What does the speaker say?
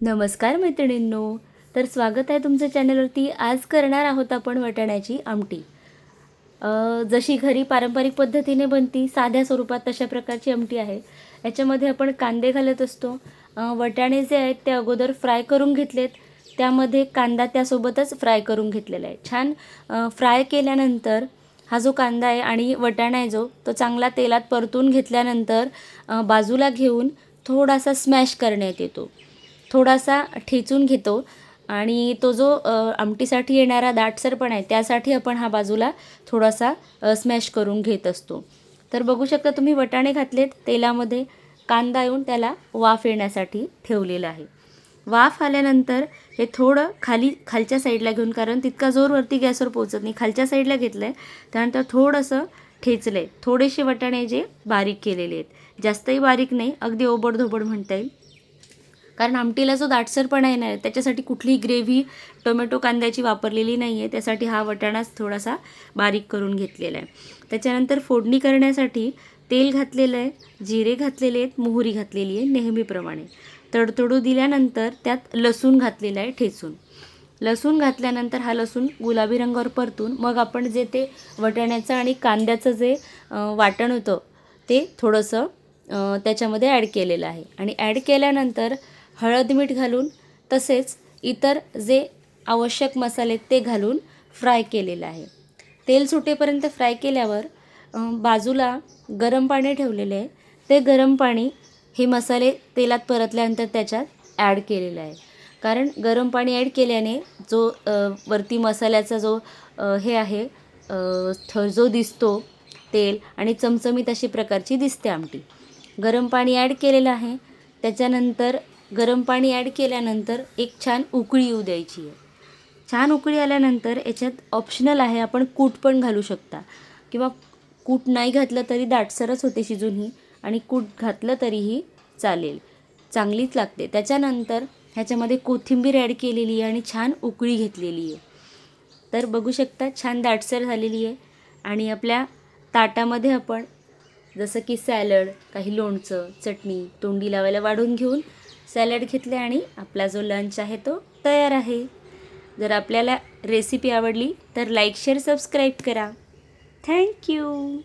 नमस्कार मैत्रिणींनो तर स्वागत आहे तुमच्या चॅनलवरती. आज करणार आहोत आपण वाटाण्याची आमटी. जशी घरी पारंपरिक पद्धतीने बनती साध्या स्वरूपात तशा प्रकारची आमटी आहे. याच्यामध्ये आपण कांदे घालत असतो. वटाणे वाटाणे जे आहेत ते अगोदर फ्राय करून घेतलेत. त्यामध्ये कांदा त्यासोबतच फ्राय करून घेतलेला आहे. छान फ्राय केल्यानंतर हा जो कांदा आहे आणि वटाणा आहे जो तो चांगला तेलात परतून घेतल्यानंतर बाजूला घेऊन थोडासा स्मॅश करण्यात येतो. थोडासा ठेचून घेतो आणि तो जो आमटीसाठी येणारा दाटसरपणा आहे त्यासाठी आपण हा बाजूला थोडासा स्मॅश करून घेत असतो. तर बघू शकता तुम्ही वटाणे घातलेत तेलामध्ये कांदा येऊन त्याला वाफ येण्यासाठी ठेवलेला आहे. वाफ आल्यानंतर हे थोडं खाली खालच्या साईडला घेऊन कारण तितका जोर वरती गॅसवर पोचत नाही खालच्या साईडला घेतलं आहे त्यानंतर थोडंसं ठेचलं आहे थोडेसे वटाणे जे बारीक केलेले आहेत. जास्तही बारीक नाही अगदी ओबडधोबड म्हणता येईल. कारण आमटीला जो दाटसरपणा येणार आहे त्याच्यासाठी कुठलीही ग्रेव्ही टोमॅटो कांद्याची वापरलेली नाही आहे त्यासाठी हा वटाणाच थोडासा बारीक करून घेतलेला आहे. त्याच्यानंतर फोडणी करण्यासाठी तेल घातलेलं आहे जिरे घातलेले आहेत मोहरी घातलेली आहे नेहमीप्रमाणे. तडतडू दिल्यानंतर त्यात लसूण घातलेला आहे ठेचून. लसूण घातल्यानंतर हा लसूण गुलाबी रंगावर परतून मग आपण जे ते वटाण्याचं आणि कांद्याचं जे वाटण होतं ते थोडंसं त्याच्यामध्ये ॲड केलेलं आहे. आणि ॲड केल्यानंतर हळद मीठ घालून तसेच इतर जे आवश्यक मसाले ते घालून फ्राय केलेलं आहे. तेल सुटेपर्यंत फ्राय केल्यावर बाजूला गरम पाणी ठेवलेले आहे. ते गरम पाणी हे मसाले तेलात परतल्यानंतर त्याच्यात ॲड केलेलं आहे. कारण गरम पाणी ॲड केल्याने जो वरती मसाल्याचा जो हे आहे अ, थ जो दिसतो तेल आणि चमचमीत अशी प्रकारची दिसते आमटी. गरम पाणी ॲड केलेलं आहे. त्याच्यानंतर गरम पाणी ॲड केल्यानंतर एक छान उकळी येऊ द्यायची आहे. छान उकळी आल्यानंतर याच्यात ऑप्शनल आहे आपण कूट पण घालू शकता. किंवा कूट नाही घातलं तरी दाटसरच होते शिजून ही आणि कूट घातलं तरीही चालेल. चांगलीच लागते. त्याच्यानंतर ह्याच्यामध्ये कोथिंबीर ॲड केलेली आहे आणि छान उकळी घेतलेली आहे. तर बघू शकता छान दाटसर झालेली आहे. आणि आपल्या ताटामध्ये आपण जसं की सॅलड काही लोणचं चटणी तोंडी लावायला वाढून घेऊन सॅलड घेतले आणि आपला जो लंच आहे तो तयार आहे. जर आपल्याला रेसिपी आवडली तर लाईक शेअर सबस्क्राईब करा. Thank you